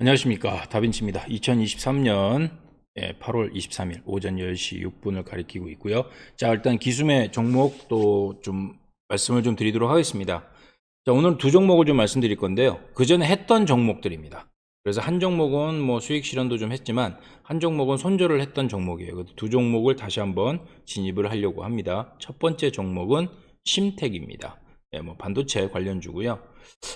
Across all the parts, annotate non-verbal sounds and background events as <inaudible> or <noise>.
안녕하십니까 다빈치입니다. 2023년 8월 23일 오전 10시 6분을 가리키고 있고요. 자 일단 기수매 종목 또좀 말씀을 좀 드리도록 하겠습니다. 자 오늘 두 종목을 좀 말씀드릴 건데요. 그 전에 했던 종목들입니다. 그래서 한 종목은 뭐 수익 실현도 좀 했지만 한 종목은 손절을 했던 종목이에요. 두 종목을 다시 한번 진입을 하려고 합니다. 첫 번째 종목은 심택입니다. 예, 뭐 반도체 관련주고요.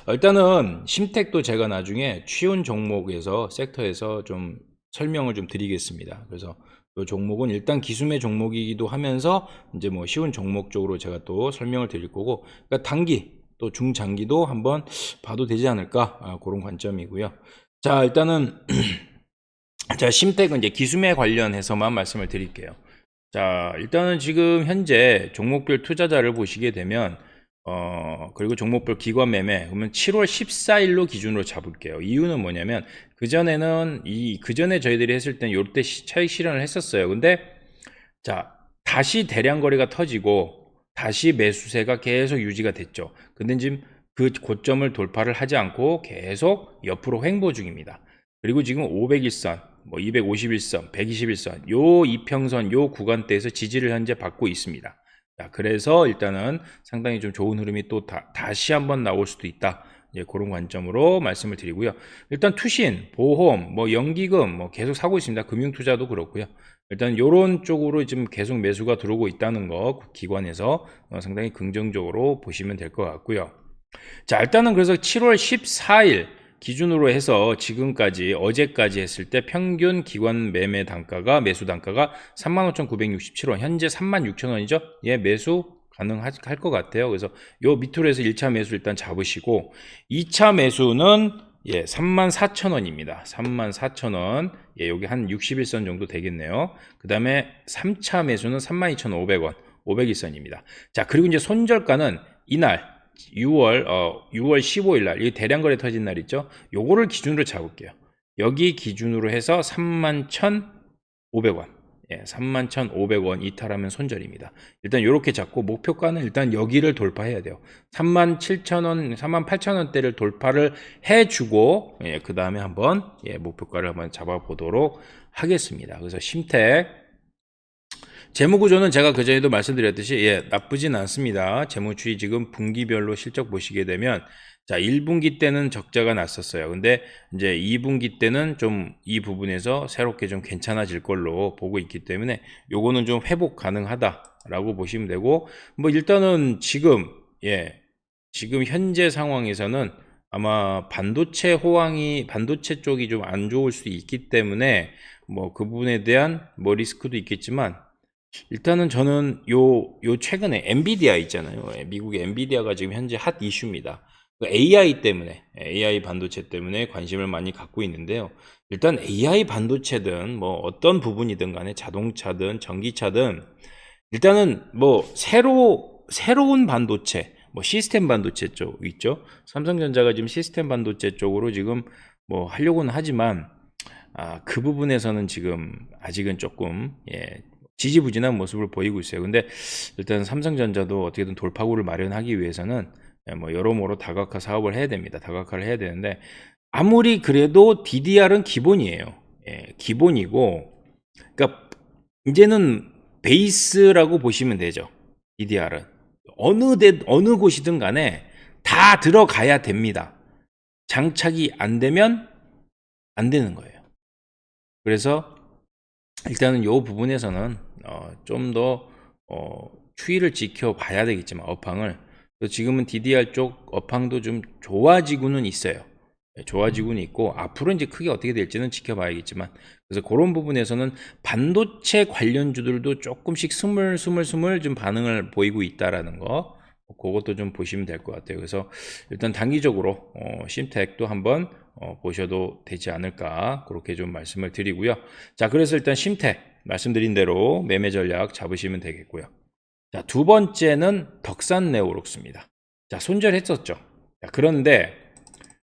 일단은 심택도 제가 나중에 쉬운 종목에서 섹터에서 좀 설명을 좀 드리겠습니다. 그래서 이 종목은 일단 기수매 종목이기도 하면서 이제 뭐 쉬운 종목 쪽으로 제가 또 설명을 드릴 거고 그러니까 단기 또 중장기도 한번 봐도 되지 않을까 아, 그런 관점이고요. 자 일단은 <clears throat> 자 심택은 이제 기수매 관련해서만 말씀을 드릴게요. 자 일단은 지금 현재 종목별 투자자를 보시게 되면 어, 그리고 종목별 기관 매매, 그러면 7월 14일로 기준으로 잡을게요. 이유는 뭐냐면, 그전에는, 이, 그전에 저희들이 했을 때는 요때 시- 차익 실현을 했었어요. 근데, 자, 다시 대량 거래가 터지고, 다시 매수세가 계속 유지가 됐죠. 근데 지금 그 고점을 돌파를 하지 않고 계속 옆으로 횡보 중입니다. 그리고 지금 500일선, 뭐 251선, 121선, 요 이평선, 요 구간대에서 지지를 현재 받고 있습니다. 자, 그래서 일단은 상당히 좀 좋은 흐름이 또 다, 시 한번 나올 수도 있다. 이제 그런 관점으로 말씀을 드리고요. 일단 투신, 보험, 뭐 연기금 뭐 계속 사고 있습니다. 금융 투자도 그렇고요. 일단 요런 쪽으로 지금 계속 매수가 들어오고 있다는 거 기관에서 어, 상당히 긍정적으로 보시면 될 것 같고요. 자, 일단은 그래서 7월 14일 기준으로 해서 지금까지 어제까지 했을 때 평균 기관 매매 단가가 매수 단가가 35,967원 현재 36,000원이죠. 예, 매수 가능할 것 같아요. 그래서 요 밑으로 해서 1차 매수 일단 잡으시고 2차 매수는 예, 34,000원입니다. 34,000원. 예, 여기 한 61선 정도 되겠네요. 그다음에 3차 매수는 32,500원. 501선입니다. 자, 그리고 이제 손절가는 이날 6월 어 6월 15일 날, 이 대량 거래 터진 날 있죠? 요거를 기준으로 잡을게요. 여기 기준으로 해서 31,500원. 예, 31,500원 이탈하면 손절입니다. 일단 이렇게 잡고 목표가는 일단 여기를 돌파해야 돼요. 37,000원, 38,000원대를 돌파를 해주고 예, 그 다음에 한번 예, 목표가를 한번 잡아보도록 하겠습니다. 그래서 심택 재무 구조는 제가 그 전에도 말씀드렸듯이 예, 나쁘진 않습니다. 재무추이 지금 분기별로 실적 보시게 되면 자, 1분기 때는 적자가 났었어요. 근데 이제 2분기 때는 좀 이 부분에서 새롭게 좀 괜찮아질 걸로 보고 있기 때문에 요거는 좀 회복 가능하다라고 보시면 되고 뭐 일단은 지금 예. 지금 현재 상황에서는 아마 반도체 호황이 반도체 쪽이 좀 안 좋을 수도 있기 때문에 뭐 그 부분에 대한 뭐 리스크도 있겠지만 일단은 저는 요, 요 최근에 엔비디아 있잖아요. 예, 미국의 엔비디아가 지금 현재 핫 이슈입니다. 그 AI 때문에, AI 반도체 때문에 관심을 많이 갖고 있는데요. 일단 AI 반도체든 뭐 어떤 부분이든 간에 자동차든 전기차든 일단은 뭐 새로, 새로운 반도체, 뭐 시스템 반도체 쪽 있죠. 삼성전자가 지금 시스템 반도체 쪽으로 지금 뭐 하려고는 하지만 아, 그 부분에서는 지금 아직은 조금 예, 지지부진한 모습을 보이고 있어요. 근데 일단 삼성전자도 어떻게든 돌파구를 마련하기 위해서는 예, 뭐 여러모로 다각화 사업을 해야 됩니다. 다각화를 해야 되는데 아무리 그래도 DDR은 기본이에요. 예, 기본이고 그러니까 이제는 베이스라고 보시면 되죠. DDR은 어느 데 어느 곳이든 간에 다 들어가야 됩니다. 장착이 안 되면 안 되는 거예요. 그래서 일단은 요 부분에서는 어, 좀더 어, 추이를 지켜봐야 되겠지만 업황을 지금은 DDR 쪽 업황도 좀 좋아지고는 있어요. 네, 좋아지고는 있고 앞으로 이제 크게 어떻게 될지는 지켜봐야겠지만 그래서 그런 부분에서는 반도체 관련주들도 조금씩 스물 스물 스물 좀 반응을 보이고 있다라는 거 그것도 좀 보시면 될 것 같아요. 그래서 일단 단기적으로 어, 심택도 한번 어, 보셔도 되지 않을까 그렇게 좀 말씀을 드리고요. 자, 그래서 일단 심택 말씀드린 대로 매매 전략 잡으시면 되겠고요. 자, 두 번째는 덕산 네오록스입니다. 자, 손절했었죠. 자, 그런데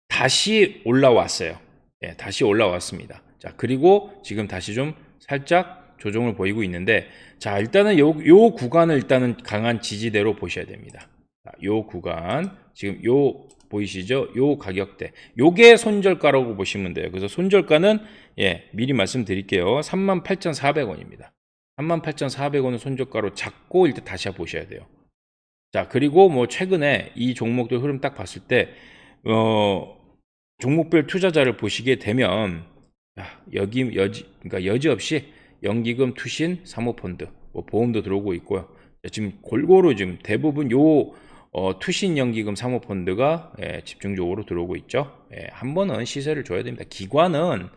다시 올라왔어요. 예, 다시 올라왔습니다. 자, 그리고 지금 다시 좀 살짝 조정을 보이고 있는데, 자, 일단은 요, 요 구간을 일단은 강한 지지대로 보셔야 됩니다. 자, 요 구간, 지금 요 보이시죠? 요 가격대. 요게 손절가라고 보시면 돼요. 그래서 손절가는 예, 미리 말씀드릴게요. 38,400원입니다. 38,400원을 손절가로 잡고 일단 다시 보셔야 돼요. 자, 그리고 뭐 최근에 이 종목들 흐름 딱 봤을 때, 어, 종목별 투자자를 보시게 되면, 야, 여기, 여지, 그러니까 여지없이 연기금, 투신, 사모펀드, 뭐 보험도 들어오고 있고요. 자, 지금 골고루 지금 대부분 요, 어, 투신 연기금 사모펀드가 예, 집중적으로 들어오고 있죠. 예, 한 번은 시세를 줘야 됩니다. 기관은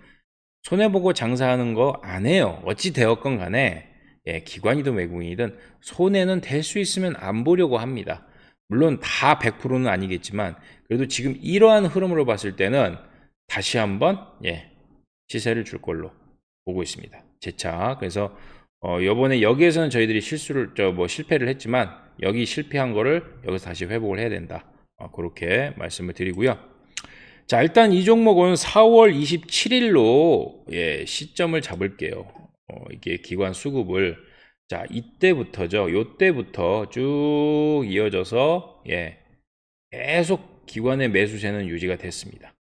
손해보고 장사하는 거 안 해요. 어찌 되었건 간에 예, 기관이든 외국인이든 손해는 될 수 있으면 안 보려고 합니다. 물론 다 100%는 아니겠지만 그래도 지금 이러한 흐름으로 봤을 때는 다시 한번 예, 시세를 줄 걸로 보고 있습니다. 재차 그래서 어, 요번에 여기에서는 저희들이 실수를 저 뭐 실패를 했지만 여기 실패한 거를 여기서 다시 회복을 해야 된다. 어, 그렇게 말씀을 드리고요. 자, 일단 이 종목은 4월 27일로 예, 시점을 잡을게요. 어, 이게 기관 수급을 자, 이때부터죠. 요때부터 쭉 이어져서 예. 계속 기관의 매수세는 유지가 됐습니다.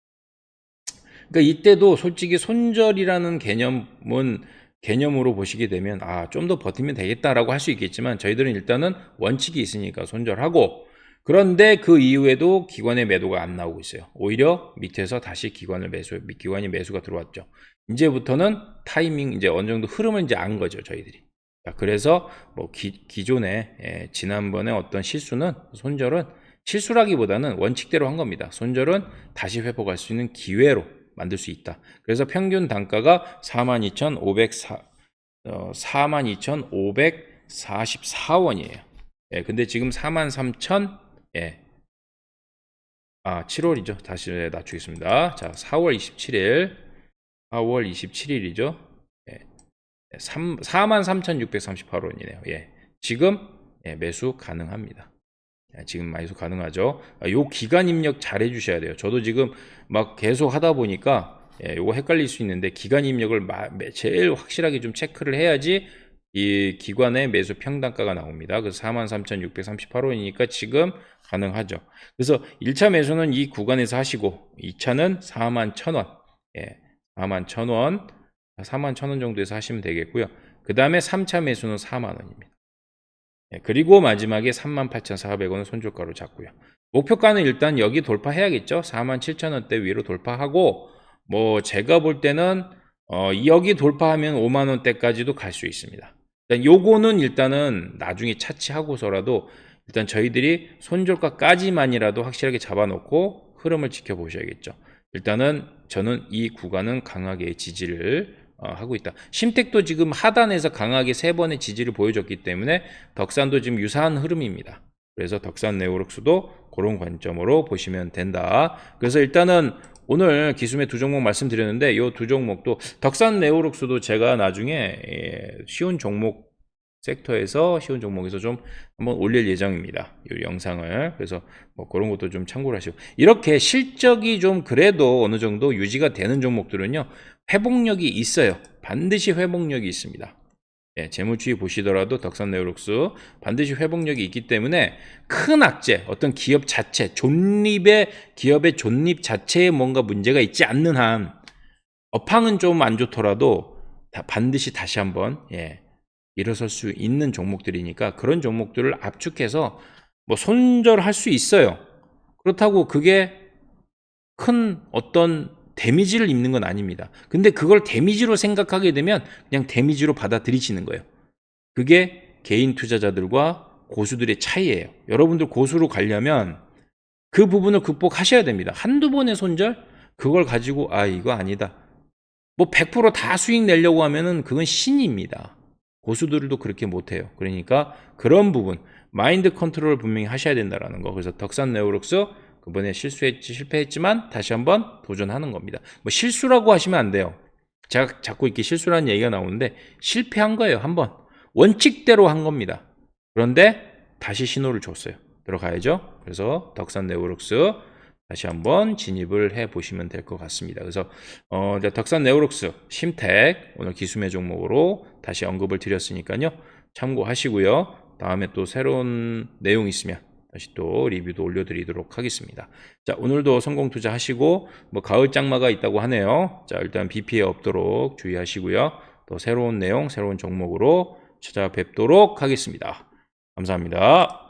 그러니까 이때도 솔직히 손절이라는 개념은 개념으로 보시게 되면 아, 좀 더 버티면 되겠다라고 할 수 있겠지만 저희들은 일단은 원칙이 있으니까 손절하고 그런데 그 이후에도 기관의 매도가 안 나오고 있어요. 오히려 밑에서 다시 기관을 매수, 기관이 매수가 들어왔죠. 이제부터는 타이밍, 이제 어느 정도 흐름을 이제 안 거죠, 저희들이. 자, 그래서 뭐 기, 기존에, 예, 지난번에 어떤 실수는, 손절은 실수라기보다는 원칙대로 한 겁니다. 손절은 다시 회복할 수 있는 기회로 만들 수 있다. 그래서 평균 단가가 42,504, 어, 42,544원이에요. 예, 근데 지금 43,000, 예. 아, 7월이죠. 다시 낮추겠습니다. 자, 4월 27일. 4월 27일이죠. 예. 3, 43,638원이네요. 예. 지금 예, 매수 가능합니다. 예, 지금 매수 가능하죠. 아, 요 기간 입력 잘 해주셔야 돼요. 저도 지금 막 계속 하다 보니까 예, 요거 헷갈릴 수 있는데 기간 입력을 마, 제일 확실하게 좀 체크를 해야지 이 기관의 매수 평단가가 나옵니다. 그래서 43,638원이니까 지금 가능하죠. 그래서 1차 매수는 이 구간에서 하시고 2차는 41,000원. 예. 4만 1,000원, 4만 1,000원 정도에서 하시면 되겠고요. 그 다음에 3차 매수는 4만 원입니다. 예, 그리고 마지막에 38,400원은 손절가로 잡고요. 목표가는 일단 여기 돌파해야겠죠. 47,000원대 위로 돌파하고 뭐 제가 볼 때는 어, 여기 돌파하면 5만 원대까지도 갈 수 있습니다. 일단 요거는 일단은 나중에 차치하고서라도 일단 저희들이 손절가까지만이라도 확실하게 잡아놓고 흐름을 지켜보셔야겠죠. 일단은 저는 이 구간은 강하게 지지를 어, 하고 있다. 심택도 지금 하단에서 강하게 세 번의 지지를 보여줬기 때문에 덕산도 지금 유사한 흐름입니다. 그래서 덕산 네오록스도 그런 관점으로 보시면 된다. 그래서 일단은 오늘 기수매 두 종목 말씀드렸는데 이 두 종목도 덕산 네오록스도 제가 나중에 예, 쉬운 종목 섹터에서 쉬운 종목에서 좀 한번 올릴 예정입니다. 이 영상을. 그래서 뭐 그런 것도 좀 참고를 하시고. 이렇게 실적이 좀 그래도 어느 정도 유지가 되는 종목들은요, 회복력이 있어요. 반드시 회복력이 있습니다. 예, 재무추이 보시더라도 덕산 네오록스 반드시 회복력이 있기 때문에 큰 악재, 어떤 기업 자체, 존립의, 기업의 존립 자체에 뭔가 문제가 있지 않는 한, 업황은 좀 안 좋더라도 반드시 다시 한번, 예, 일어설 수 있는 종목들이니까 그런 종목들을 압축해서 뭐 손절할 수 있어요. 그렇다고 그게 큰 어떤 데미지를 입는 건 아닙니다. 근데 그걸 데미지로 생각하게 되면 그냥 데미지로 받아들이시는 거예요. 그게 개인 투자자들과 고수들의 차이예요. 여러분들 고수로 가려면 그 부분을 극복하셔야 됩니다. 한두 번의 손절? 그걸 가지고 아 이거 아니다. 뭐 100%다 수익 내려고 하면은 그건 신입니다. 고수들도 그렇게 못해요. 그러니까 그런 부분 마인드 컨트롤을 분명히 하셔야 된다라는 거. 그래서 덕산 네오록스 그번에 실수했지 실패했지만 다시 한번 도전하는 겁니다. 뭐 실수라고 하시면 안 돼요. 제가 자꾸 이렇게 실수라는 얘기가 나오는데 실패한 거예요. 한번 원칙대로 한 겁니다. 그런데 다시 신호를 줬어요. 들어가야죠. 그래서 덕산 네오록스 다시 한번 진입을 해 보시면 될 것 같습니다. 그래서 어, 덕산 네오록스 심택 오늘 기수매 종목으로 다시 언급을 드렸으니까요. 참고하시고요. 다음에 또 새로운 내용 있으면 다시 또 리뷰도 올려드리도록 하겠습니다. 자, 오늘도 성공 투자하시고 뭐 가을 장마가 있다고 하네요. 자, 일단 비 피해 없도록 주의하시고요. 또 새로운 내용, 새로운 종목으로 찾아뵙도록 하겠습니다. 감사합니다.